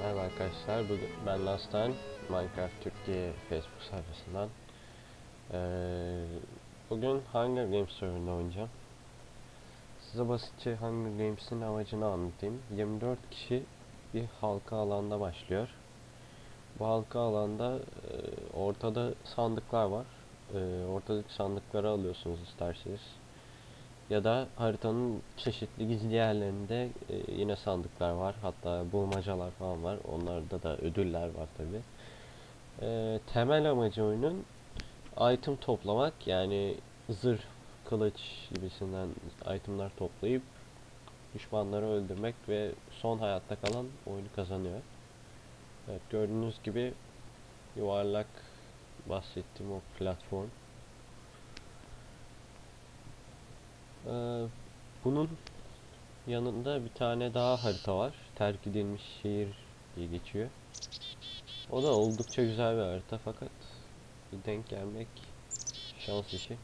Merhaba arkadaşlar, bugün ben Lastan, Minecraft Türkiye Facebook sayfasından. Ee, bugün Hunger Games serverında oynayacağım. Size basitçe Hunger Games'in amacını anlatayım. 24 kişi bir halka alanda başlıyor. Bu halka alanda e, ortada sandıklar var. E, ortadaki sandıkları alıyorsunuz isterseniz. Ya da haritanın çeşitli gizli yerlerinde e, yine sandıklar var. Hatta bulmacalar falan var. Onlarda da ödüller var tabi. E, temel amacı oyunun item toplamak. Yani zırh, kılıç gibisinden itemler toplayıp düşmanları öldürmek ve son hayatta kalan oyunu kazanıyor. Evet gördüğünüz gibi yuvarlak bahsettiğim o platform. Ee, bunun yanında bir tane daha harita var. Terk edilmiş şehir diye geçiyor. O da oldukça güzel bir harita fakat denk gelmek şans işi.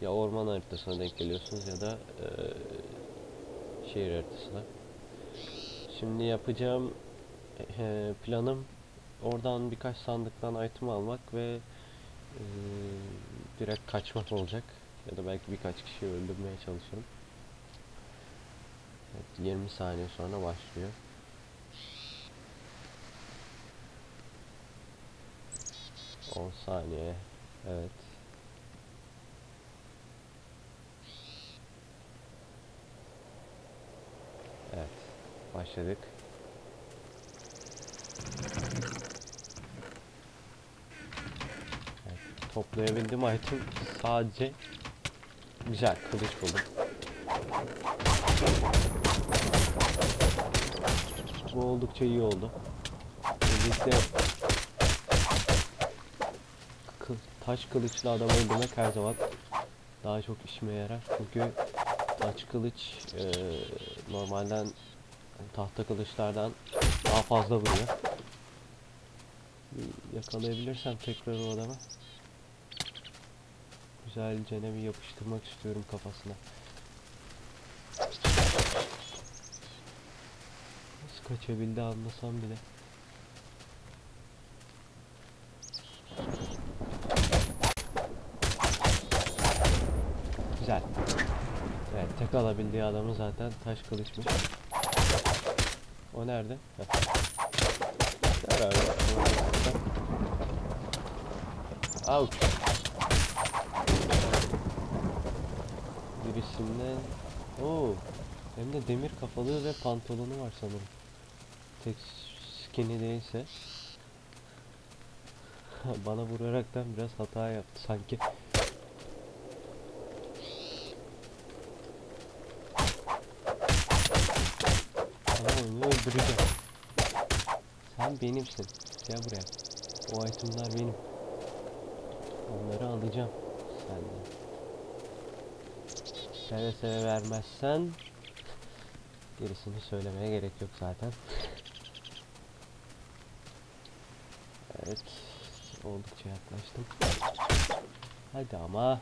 Ya orman haritasına denk geliyorsunuz ya da eee, şehir haritasına. Şimdi yapacağım eee, planım oradan birkaç sandıktan item almak ve eee, direkt kaçmak olacak. Ya da belki birkaç kişiyi öldürmeye çalışırım. Evet, 20 saniye sonra başlıyor. On saniye. Evet. Evet. Başladık. Evet, toplayabildiğim item sadece güzel kılıç buldum. Bu oldukça iyi oldu. Kı- taş kılıçlı adamı öldürmek her zaman daha çok işime yarar. Çünkü taş kılıç eee, normalden tahta kılıçlardan daha fazla vuruyor. Yakalayabilirsem tekrar o adamı güzelce bir yapıştırmak istiyorum kafasına. Nasıl kaçabildi anlasam bile. Güzel. Evet tek alabildiği adamı zaten taş kılıçmış. O nerede? Heh. Abi. Ouch. Birisinde Oo. Hem de demir kafalı ve pantolonu var sanırım. Tek skin'i değilse. Bana vuraraktan biraz hata yaptı sanki. Sen benimsin. Gel buraya. O itemler benim. Onları alacağım senden. Seve seve vermezsen gerisini söylemeye gerek yok zaten. Evet. Oldukça yaklaştım. Hadi ama.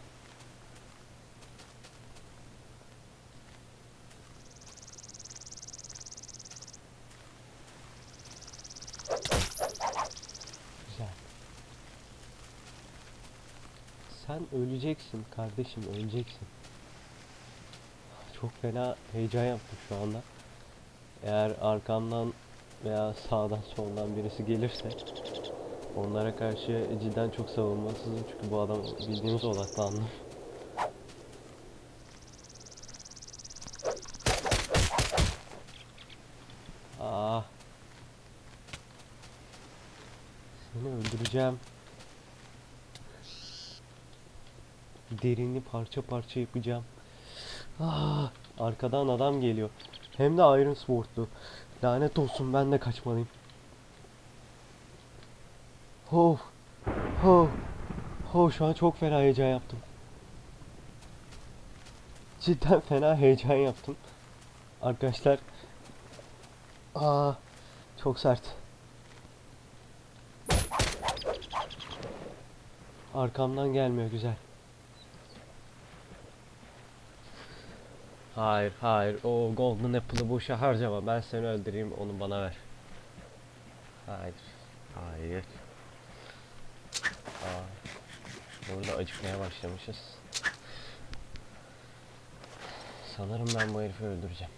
Güzel. Sen öleceksin kardeşim öleceksin. Çok fena heyecan yaptım şu anda. Eğer arkamdan veya sağdan soldan birisi gelirse onlara karşı cidden çok savunmasızım çünkü bu adam bildiğiniz odaklandı. Aa. Seni öldüreceğim. Derini parça parça yapacağım. Ah, arkadan adam geliyor. Hem de Iron Sword'lu. Lanet olsun ben de kaçmalıyım. Ho. Ho. Ho şu an çok fena heyecan yaptım. Cidden fena heyecan yaptım. Arkadaşlar. Aa, çok sert. Arkamdan gelmiyor güzel. Hayır hayır o golden apple'ı boşa harcama ben seni öldüreyim onu bana ver. Hayır. Hayır. Aa, burada acıkmaya başlamışız. Sanırım ben bu herifi öldüreceğim.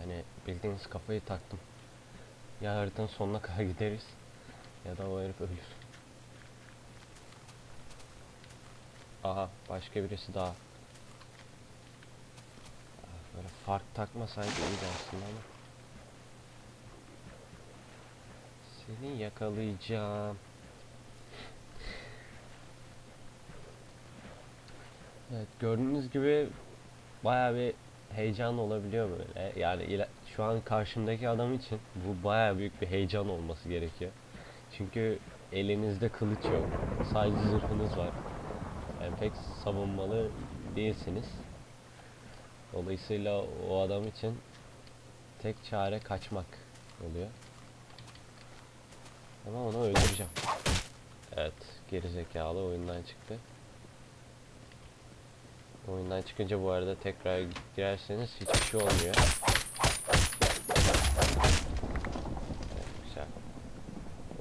Yani bildiğiniz kafayı taktım. Ya haritanın sonuna kadar gideriz ya da o herif ölür. Aha başka birisi daha. Böyle fark takmasaydı iyiydi aslında ama. Seni yakalayacağım. Evet gördüğünüz gibi bayağı bir heyecan olabiliyor böyle. Yani şu an karşımdaki adam için bu bayağı büyük bir heyecan olması gerekiyor. Çünkü elinizde kılıç yok. Sadece zırhınız var. Yani pek savunmalı değilsiniz. Dolayısıyla o adam için tek çare kaçmak oluyor. Ama onu öldüreceğim. Evet, gerizekalı oyundan çıktı. Oyundan çıkınca bu arada tekrar girerseniz hiçbir şey olmuyor. Evet, güzel.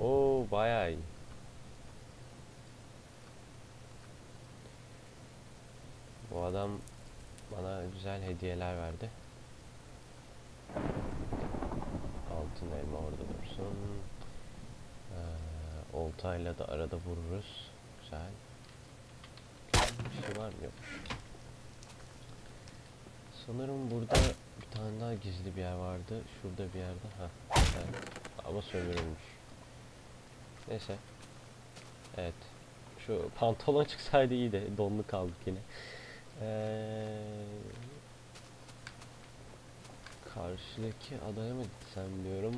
Oo bayağı iyi. Bu adam güzel hediyeler verdi. Altın elma orada dursun. Ee, oltayla da arada vururuz. Güzel. Bir şey var mı? Yok. Sanırım burada bir tane daha gizli bir yer vardı. Şurada bir yerde. Ha. Ama sömürülmüş. Neyse. Evet. Şu pantolon çıksaydı iyiydi. Donlu kaldık yine. Ee, karşıdaki adaya mı gitsem diyorum.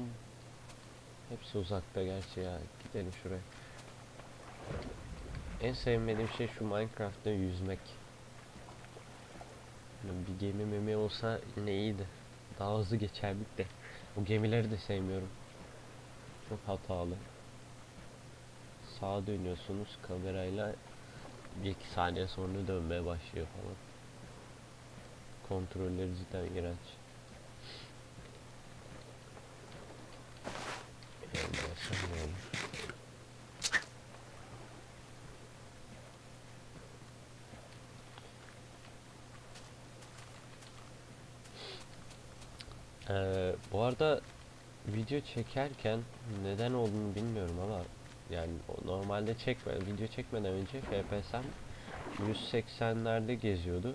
Hepsi uzakta gerçi ya. Gidelim şuraya. En sevmediğim şey şu Minecraft'ta yüzmek. Bir gemi memi olsa yine iyiydi. Daha hızlı geçerdik de. O gemileri de sevmiyorum. Çok hatalı. Sağa dönüyorsunuz kamerayla bir iki saniye sonra dönmeye başlıyor falan. Kontrolleri cidden iğrenç. Ee, bu arada video çekerken neden olduğunu bilmiyorum ama yani normalde çekme video çekmeden önce FPS'm 180'lerde geziyordu.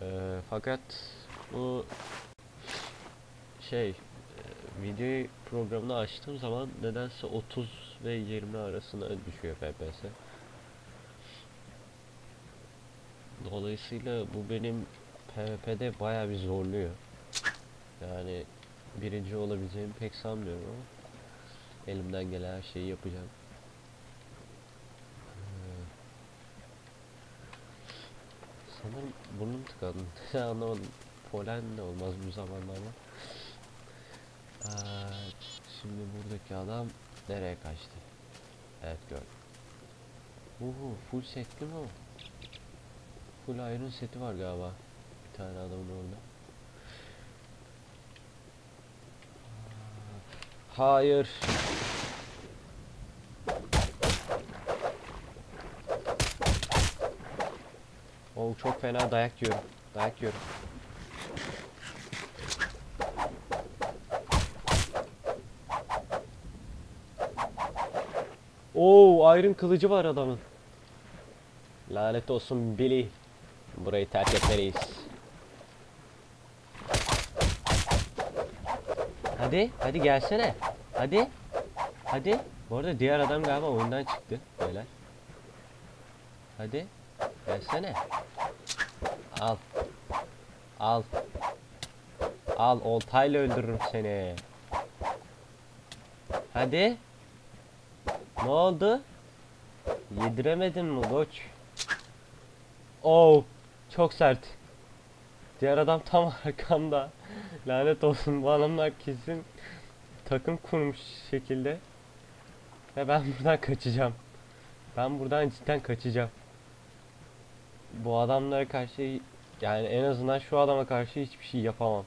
Ee, fakat bu şey e, video programını açtığım zaman nedense 30 ve 20 arasına düşüyor FPS. Dolayısıyla bu benim PvP'de bayağı bir zorluyor. Yani birinci olabileceğimi pek sanmıyorum ama elimden gelen her şeyi yapacağım. Ee, Sanırım burnum tıkandı. Anlamadım. Polen de olmaz bu zamanlarda. Ee, şimdi buradaki adam nereye kaçtı? Evet gördüm. Uhu full setli mi o? Full iron seti var galiba. Bir tane adamın orada. Hayır. Çok fena dayak yiyorum. Dayak yiyorum. Oo Iron kılıcı var adamın. Lanet olsun Billy. Burayı terk etmeliyiz. Hadi, hadi gelsene. Hadi. Hadi. Bu arada diğer adam galiba oyundan çıktı. Beyler. Hadi. Gelsene. Al. Al. Al oltayla öldürürüm seni. Hadi. Ne oldu? Yediremedin mi koç? Oh, çok sert. Diğer adam tam arkamda. Lanet olsun bu adamlar kesin takım kurmuş şekilde. Ve ben buradan kaçacağım. Ben buradan cidden kaçacağım. Bu adamlara karşı yani en azından şu adama karşı hiçbir şey yapamam.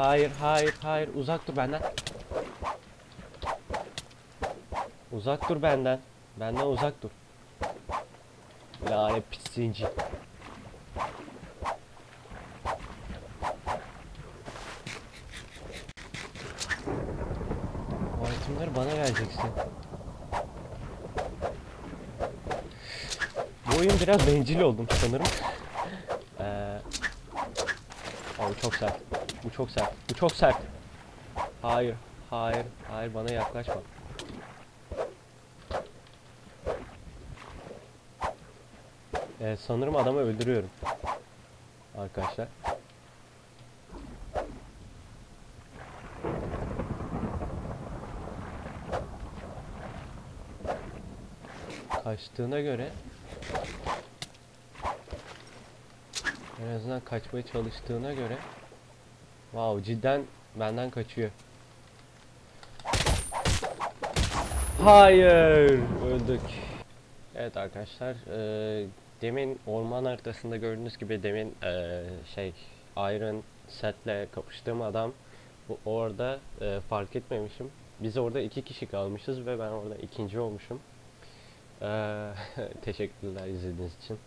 Hayır, hayır, hayır. Uzak dur benden. Uzak dur benden. Benden uzak dur. Lanet pis zinci. İtemleri bana vereceksin. Bu oyun biraz bencil oldum sanırım. Ee, Aa, bu çok sert. Bu çok sert. Bu çok sert. Hayır. Hayır. Hayır bana yaklaşma. Ee, sanırım adamı öldürüyorum. Arkadaşlar. Kaçtığına göre En azından kaçmaya çalıştığına göre Wow cidden benden kaçıyor. Hayır öldük. Evet arkadaşlar eee, demin orman haritasında gördüğünüz gibi demin eee, şey Iron Set'le kapıştığım adam bu orada eee, fark etmemişim. Biz orada iki kişi kalmışız ve ben orada ikinci olmuşum. Eee, teşekkürler izlediğiniz için.